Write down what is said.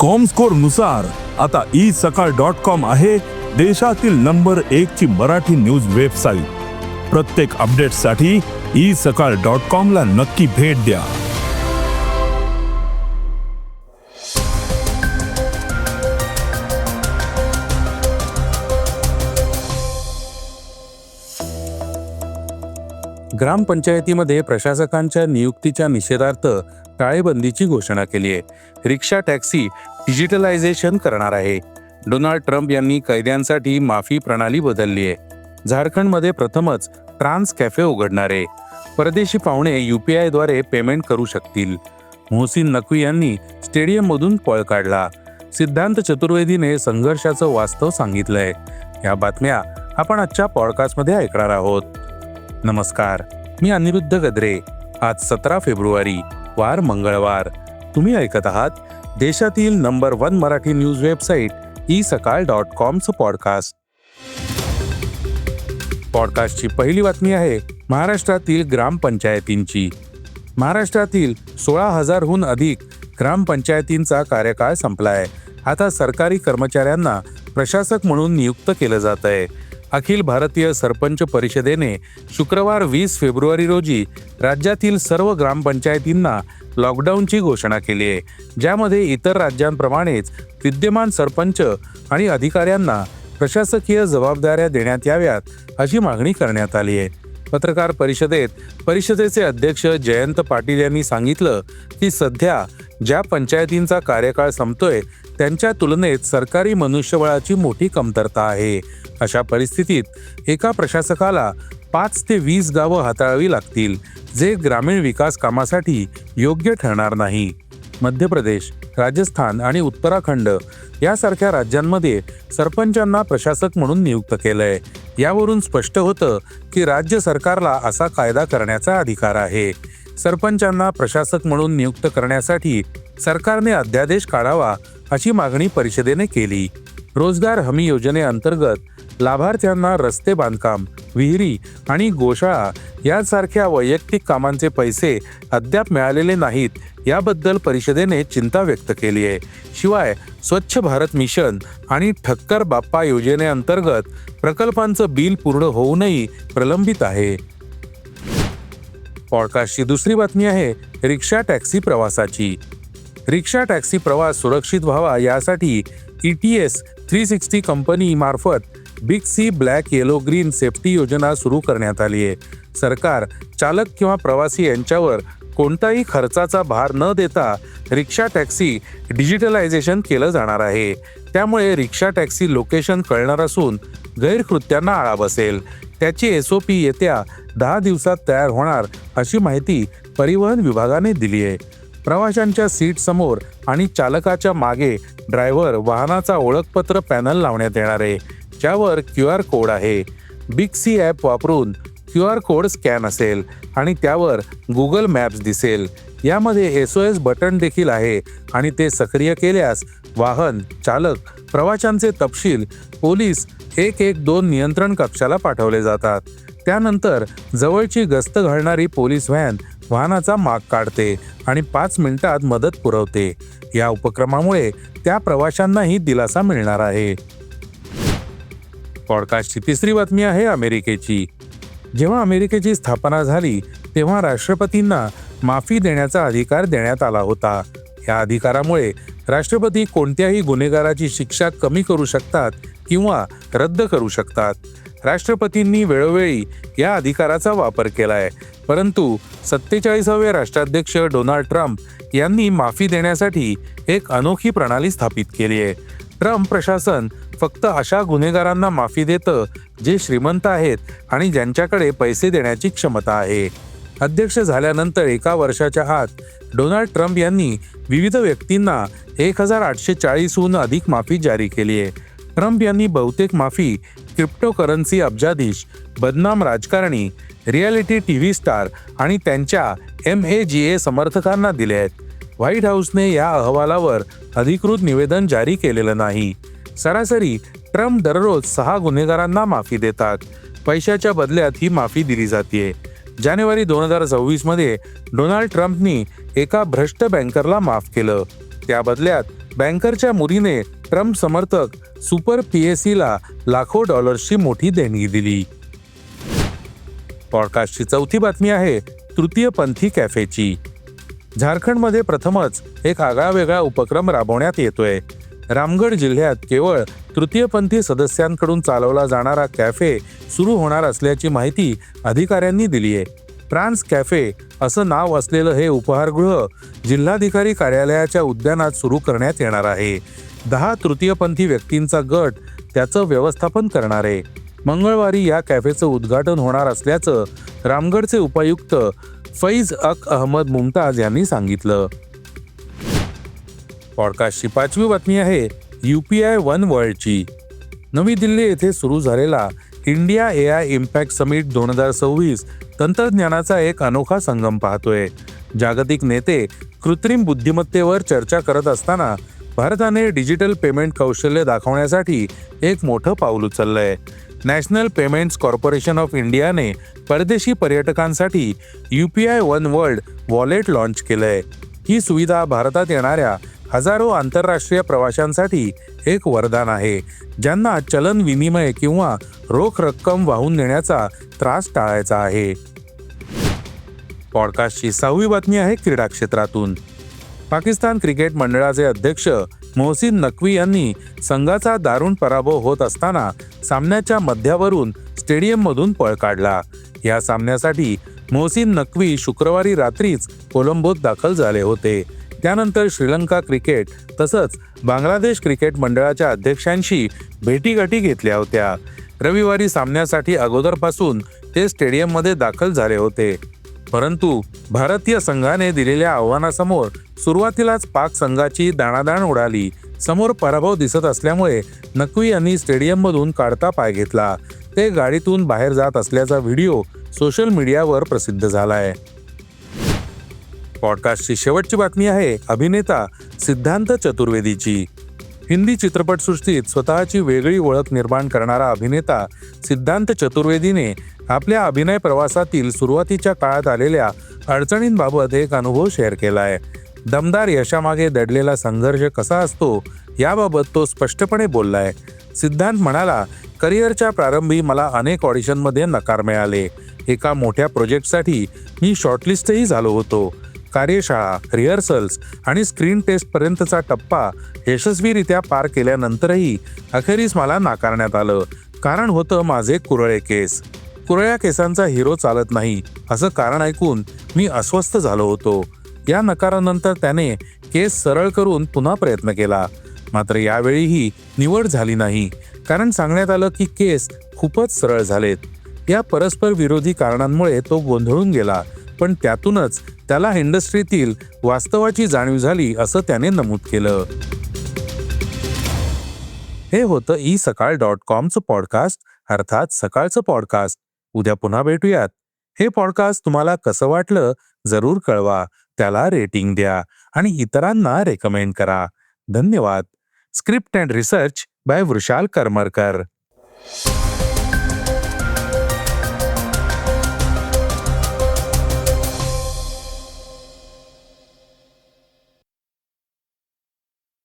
कॉमस्कोरनुसार आता E Sakal dot com आहे देशातील नंबर एक ची मराठी न्यूज वेबसाईट प्रत्येक अपडेटसाठी ई सकाळ डॉट कॉम ला नक्की भेट द्या. ग्रामपंचायतीमध्ये प्रशासकांच्या नियुक्तीच्या निषेधार्थ टाळेबंदीची घोषणा केली आहे. रिक्षा टॅक्सी डिजिटलायझेशन करणार आहे. डोनाल्ड ट्रम्प यांनी कैद्यांसाठी माफी प्रणाली बदलली आहे. झारखंडमध्ये प्रथमच ट्रान्स कॅफे उघडणार आहे. परदेशी पाहुणे युपीआयद्वारे पेमेंट करू शकतील. मोहसिन नकवी यांनी स्टेडियममधून पळ काढला. सिद्धांत चतुर्वेदीने संघर्षाचं वास्तव सांगितलंय. या बातम्या आपण आजच्या पॉडकास्टमध्ये ऐकणार आहोत. नमस्कार. मी अनिरुद्ध गद्रे. आज सतरा फेब्रुवारी. वार मंगळवार. तुम्ही ऐकत आहात देशातील number one Marathi news website e Sakal dot कॉमचं podcast. पॉडकास्टची पहिली बातमी आहे महाराष्ट्रातील ग्रामपंचायतींची महाराष्ट्रातील सोळा हजारहून अधिक ग्रामपंचायतींचा कार्यकाळ संपलाय. आता सरकारी कर्मचाऱ्यांना प्रशासक म्हणून नियुक्त केलं जात आहे अखिल भारतीय सरपंच परिषदेने शुक्रवार वीस फेब्रुवारी रोजी राज्यातील सर्व ग्रामपंचायतींना लॉकडाऊनची घोषणा केली आहे ज्यामध्ये इतर राज्यांप्रमाणेच विद्यमान सरपंच आणि अधिकाऱ्यांना प्रशासकीय जबाबदाऱ्या देण्यात याव्यात अशी मागणी करण्यात आली आहे. पत्रकार परिषदेत परिषदेचे अध्यक्ष जयंत पाटील यांनी सांगितलं की सध्या ज्या पंचायतींचा कार्यकाळ संपतोय त्यांच्या तुलनेत सरकारी मनुष्यबळाची मोठी कमतरता आहे. अशा परिस्थितीत एका प्रशासकाला पाच ते वीस गावं हाताळावी लागतील जे ग्रामीण विकास कामासाठी योग्य ठरणार नाही. मध्य प्रदेश राजस्थान आणि उत्तराखंड यासारख्या राज्यांमध्ये सरपंचांना प्रशासक म्हणून नियुक्त केलंय. यावरून स्पष्ट होतं की राज्य सरकारला असा कायदा करण्याचा अधिकार आहे. सरपंचांना प्रशासक म्हणून नियुक्त करण्यासाठी सरकारने अध्यादेश काढावा अशी मागणी परिषदेने केली. रोजगार हमी योजनेअंतर्गत लाभार्थ्यांना रस्ते बांधकाम विहिरी आणि गोशाळा यासारख्या वैयक्तिक कामांचे पैसे अद्याप मिळालेले नाहीत याबद्दल परिषदेने चिंता व्यक्त केली आहे. शिवाय स्वच्छ भारत मिशन आणि ठक्कर बाप्पा योजनेअंतर्गत प्रकल्पांचं बिल पूर्ण होऊनही प्रलंबित आहे. पॉडकास्टची दुसरी बातमी आहे रिक्षा टॅक्सी प्रवासाची. रिक्षा टॅक्सी प्रवास सुरक्षित व्हावा यासाठी E T S three sixty company मार्फत big C black yellow green safety योजना सुरू करण्यात आली आहे. सरकार चालक किंवा प्रवासी यांच्यावर कोणताही खर्चाचा भार न देता रिक्षा टॅक्सी डिजिटलायझेशन केलं जाणार आहे. त्यामुळे रिक्षा टॅक्सी लोकेशन कळणार असून गैरकृत्यांना आळा बसेल. त्याची एस ओ पी येत्या दहा दिवसात तयार होणार अशी माहिती परिवहन विभागाने दिली आहे. प्रवाशांच्या सीट समोर आणि चालकाच्या मागे ड्रायव्हर वाहनाचा ओळखपत्र पॅनल लावण्यात येणार आहे ज्यावर क्यू आर कोड आहे. बिग सी ॲप वापरून क्यू आर कोड स्कॅन असेल आणि त्यावर गुगल मॅप्स दिसेल. यामध्ये एस ओ एस बटन देखील आहे आणि ते सक्रिय केल्यास वाहन चालक प्रवाशांचे तपशील पोलीस एक एक दोन नियंत्रण कक्षाला पाठवले जातात. त्यानंतर जवळची गस्त घालणारी पोलीस व्हॅन वाहनाचा माग काढते आणि पाच मिनिटात मदत पुरवते. या उपक्रमामुळे त्या प्रवाशांनाही दिलासा मिळणार आहे. पॉडकास्टची तिसरी बातमी आहे अमेरिकेची. जेव्हा अमेरिकेची स्थापना झाली तेव्हा राष्ट्रपतींना माफी देण्याचा अधिकार देण्यात आला होता. या अधिकारामुळे राष्ट्रपती कोणत्याही गुन्हेगाराची शिक्षा कमी करू शकतात किंवा रद्द करू शकतात. राष्ट्रपतींनी वेळोवेळी या अधिकाराचा वापर केला आहे परंतु सत्तेचाळीसावे राष्ट्राध्यक्ष डोनाल्ड ट्रम्प यांनी माफी देण्यासाठी एक अनोखी प्रणाली स्थापित केली आहे. ट्रम्प प्रशासन फक्त अशा गुन्हेगारांना माफी देतं जे श्रीमंत आहेत आणि ज्यांच्याकडे पैसे देण्याची क्षमता आहे. अध्यक्ष झाल्यानंतर एका वर्षाच्या आत डोनाल्ड ट्रम्प यांनी विविध व्यक्तींना एक हजार आठशे चाळीसहून अधिक माफी जारी केली आहे. ट्रम्प यांनी बहुतेक माफी क्रिप्टोकरन्सी अब्जाधीश बदनाम राजकारणी रियालिटी टी व्ही स्टार आणि त्यांच्या एम ए जी ए समर्थकांना दिले आहेत. व्हाईट हाऊसने या अहवालावर अधिकृत निवेदन जारी केलेलं नाही. सरासरी ट्रम्प दररोज सहा गुन्हेगारांना माफी देतात. पैशाच्या बदल्यात ही माफी दिली जाते जानेवारी दोन हजार सव्वीसमध्ये डोनाल्ड ट्रम्पनी एका भ्रष्ट बँकरला माफ केलं. त्या बदल्यात बँकरच्या मुलीने ट्रम्प समर्थक सुपर पीएसीला लाखो डॉलर्सची मोठी देणगी दिली. पॉडकास्टची चौथी बातमी आहे तृतीयपंथी कॅफेची. झारखंडमध्ये प्रथमच एक आगळावेगळा उपक्रम राबवण्यात येतोय. रामगड जिल्ह्यात केवळ तृतीयपंथी सदस्यांकडून चालवला जाणारा कॅफे सुरू होणार असल्याची माहिती अधिकाऱ्यांनी दिली आहे फ्रान्स कॅफे असं नाव असलेलं हे उपहारगृह जिल्हाधिकारी कार्यालयाच्या उद्यानात सुरू करण्यात येणार आहे. दहा तृतीयपंथी व्यक्तींचा गट त्याचं व्यवस्थापन करणार आहे. मंगळवारी या कॅफेचं उद्घाटन होणार असल्याचं रामगडचे उपायुक्त फैज अक अहमद मुमताज यांनी सांगितलं. पॉडकास्टची पाचवी बातमी आहे यू पी आय वन वर्ल्डची. नवी दिल्ली येथे सुरू झालेला India A I impact summit दोन हजार सव्वीस तंत्रज्ञानाचा एक अनोखा संगम पाहतोय. जागतिक नेते कृत्रिम बुद्धिमत्तेवर चर्चा करत असताना भारताने डिजिटल पेमेंट कौशल्य दाखवण्यासाठी एक मोठं पाऊल उचललंय. नॅशनल पेमेंट्स कॉर्पोरेशन ऑफ इंडियाने परदेशी पर्यटकांसाठी U P I one world wallet launch केलंय. ही सुविधा भारतात येणाऱ्या हजारो आंतरराष्ट्रीय प्रवाशांसाठी एक वरदान आहे ज्यांना चलन विनिमय किंवा रोख रक्कम वाहून नेण्याचा त्रास टाळायचा आहे. पॉडकास्टची सहावी बातमी आहे क्रीडा क्षेत्रातून. पाकिस्तान क्रिकेट मंडळाचे अध्यक्ष मोहसिन नक्वी यांनी संघाचा दारुण पराभव होत असताना सामन्याच्या मध्यावरून स्टेडियममधून पळ काढला. या सामन्यासाठी मोहसिन नक्वी शुक्रवारी रात्रीच कोलंबोत दाखल झाले होते. त्यानंतर श्रीलंका क्रिकेट तसंच बांगलादेश क्रिकेट मंडळाच्या अध्यक्षांशी भेटीगाठी घेतल्या होत्या. रविवारी सामन्यासाठी अगोदरपासून ते स्टेडियममध्ये दाखल झाले होते. परंतु भारतीय संघाने दिलेल्या आव्हानासमोर सुरुवातीलाच पाक संघाची दाणादाण उडाली. समोर पराभव दिसत असल्यामुळे नक्वी यांनी स्टेडियममधून काढता पाय घेतला. ते गाडीतून बाहेर जात असल्याचा व्हिडिओ सोशल मीडियावर प्रसिद्ध झालाय. पॉडकास्टची शेवटची बातमी आहे अभिनेता सिद्धांत चतुर्वेदीची. हिंदी चित्रपटसृष्टीत स्वतःची वेगळी ओळख निर्माण करणारा अभिनेता सिद्धांत चतुर्वेदीने आपल्या अभिनय प्रवासातील सुरुवातीच्या काळात आलेल्या अडचणींबाबत एक अनुभव शेअर केलाय. दमदार यशामागे दडलेला संघर्ष कसा असतो याबाबत तो स्पष्टपणे बोललाय. सिद्धांत म्हणाला करिअरच्या प्रारंभी मला अनेक ऑडिशनमध्ये नकार मिळाले. एका मोठ्या प्रोजेक्टसाठी मी शॉर्टलिस्टही झालो होतो. कार्यशाळा रिहर्सल्स आणि स्क्रीन टेस्ट पर्यंतचा टप्पा यशस्वीरित्या पार केल्यानंतरही अखेरीस मला नाकारण्यात आलं. कारण होतं माझे कुरळे केस. कुरळ्या केसांचा हिरो चालत नाही असं कारण ऐकून मी अस्वस्थ झालो होतो. या नकारानंतर त्याने केस सरळ करून पुन्हा प्रयत्न केला. मात्र यावेळीही निवड झाली नाही. कारण सांगण्यात आलं की केस खूपच सरळ झालेत. या परस्पर विरोधी कारणांमुळे तो गोंधळून गेला. पण त्यातूनच त्याला इंडस्ट्रीतील वास्तवाची जाणीव झाली असं त्याने नमूद केलं. हे होतं ई सकाळ डॉट कॉमचं पॉडकास्ट अर्थात सकाळचं पॉडकास्ट. उद्या पुन्हा भेटूयात. हे पॉडकास्ट तुम्हाला कसं वाटलं जरूर कळवा त्याला रेटिंग द्या आणि इतरांना रेकमेंड करा. धन्यवाद. Script and research by Vrushal Karmarkar.